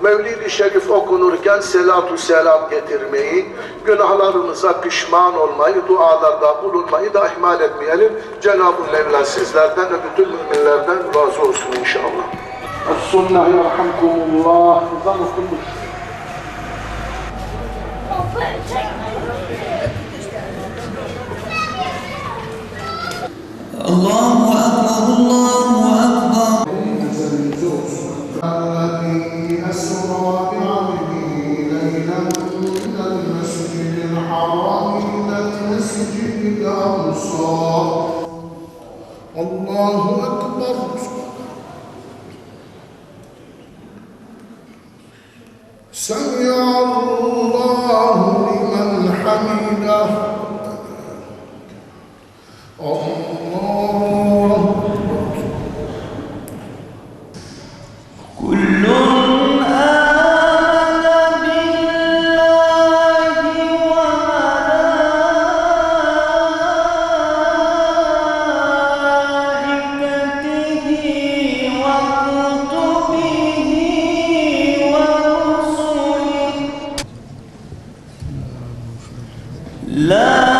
Mevlid-i Şerif okunurken selatu selam getirmeyi, günahlarımıza pişman olmayı, dualarda bulunmayı da ihmal etmeyelim. Cenab-ı Mevla sizlerden ve bütün müminlerden razı olsun inşallah. السنة يرحمكم الله. نظام كل شيء. الله أكبر الله أكبر. الذي أسرى بعبده ليلا من المسجد الحرام إلى المسجد الأقصى الله أكبر. لا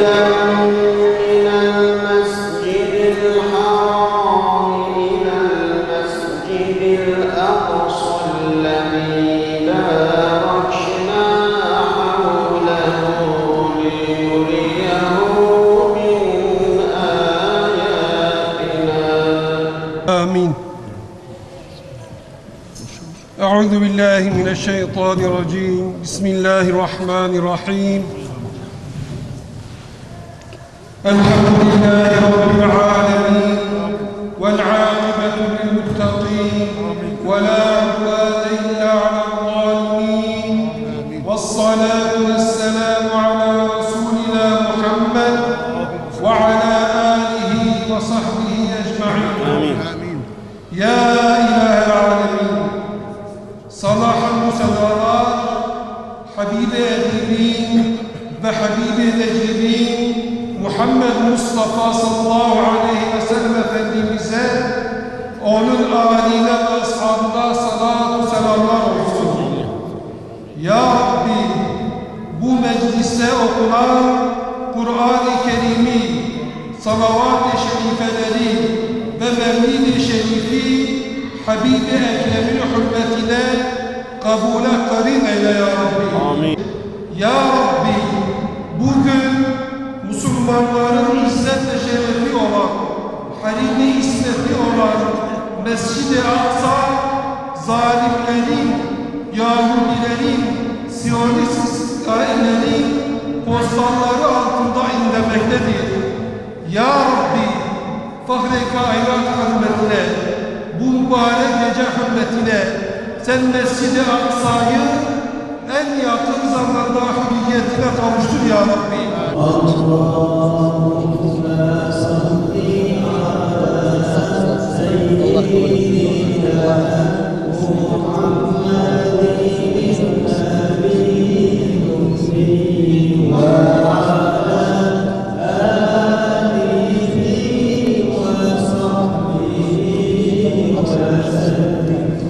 بالله من الشيطان الرجيم. بسم الله الرحمن الرحيم. الحمد لله رب العالمين والعاقبة للمتقين ولا عدوان إلا على الظالمين. والصلاة والسلام على رسولنا محمد وعلى آله وصحبه أجمعين. يا Habibi Necdedin Muhammed Mustafa sallallahu aleyhi ve sellem Efendimiz'e onun âline ve ashabına salatu selamlar olsun. Ya Rabbi bu mecliste okunan Kur'an-ı Kerim'i, salavat-ı şerifeleri ve mevlid-i şerifi Habib-i Ekrem'in hürmetine kabule karin eyle ya Rabbi. Amin. Ya Rabbi Müslümanların izzet ve şerefi olan, harimi ismeti olan Mescid-i Aksa zalimlerin, Yahudilerin, Siyonist İsraillerin postalları altında inlemektedir. Ya Rabbi, Fahre Kainat hürmetine, bu mübarek gece hürmetine sen Mescid-i Aksa'yı en yakın zamanda hürriyetine kavuştur ya Rabbi.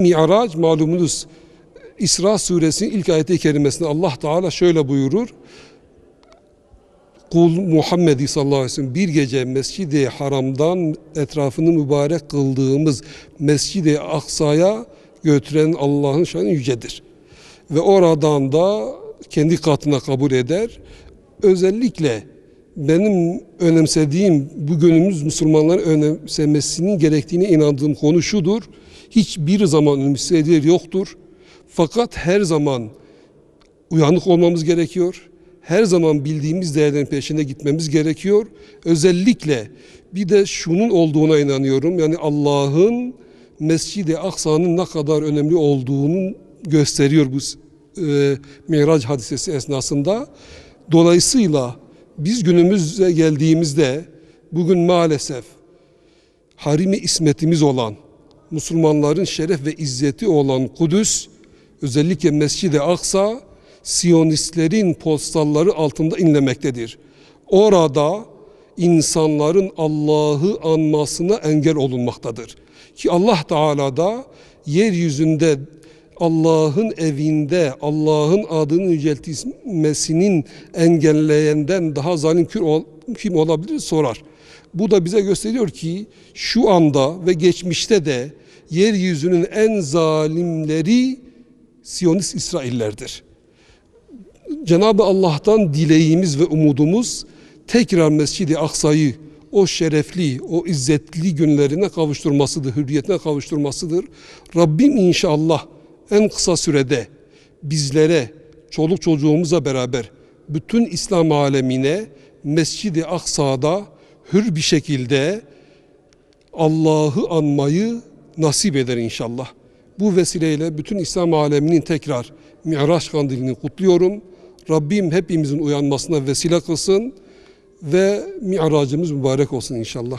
Mi'raç malumunuz İsra suresinin ilk ayeti kerimesinde Allah Teala şöyle buyurur. Kul Muhammed'i sallallahu aleyhi ve sellem bir gece Mescid-i Haram'dan etrafını mübarek kıldığımız Mescid-i Aksa'ya götüren Allah'ın şanı yücedir. Ve oradan da kendi katına kabul eder. Özellikle benim önemsediğim, bu günümüz Müslümanların önemsemesinin gerektiğine inandığım konu şudur. Hiçbir zaman ümitsizlikler yoktur. Fakat her zaman uyanık olmamız gerekiyor. Her zaman bildiğimiz değerlerin peşinde gitmemiz gerekiyor. Özellikle bir de şunun olduğuna inanıyorum. Yani Allah'ın Mescid-i Aksa'nın ne kadar önemli olduğunu gösteriyor bu e, Miraç hadisesi esnasında. Dolayısıyla biz günümüze geldiğimizde bugün maalesef harimi ismetimiz olan Müslümanların şeref ve izzeti olan Kudüs özellikle Mescid-i Aksa Siyonistlerin postalları altında inlemektedir. Orada insanların Allah'ı anmasına engel olunmaktadır. Ki Allah Teala da yeryüzünde Allah'ın evinde Allah'ın adını yüceltilmesinin engelleyenden daha zalim kim olabilir sorar. Bu da bize gösteriyor ki şu anda ve geçmişte de yeryüzünün en zalimleri Siyonist İsraillerdir. Cenab-ı Allah'tan dileğimiz ve umudumuz tekrar Mescid-i Aksa'yı o şerefli, o izzetli günlerine kavuşturmasıdır, hürriyetine kavuşturmasıdır. Rabbim inşallah en kısa sürede bizlere, çoluk çocuğumuzla beraber bütün İslam alemine Mescid-i Aksa'da hür bir şekilde Allah'ı anmayı nasip eder inşallah. Bu vesileyle bütün İslam aleminin tekrar Mi'raç kandilini kutluyorum. Rabbim hepimizin uyanmasına vesile kılsın ve mi'racımız mübarek olsun inşallah.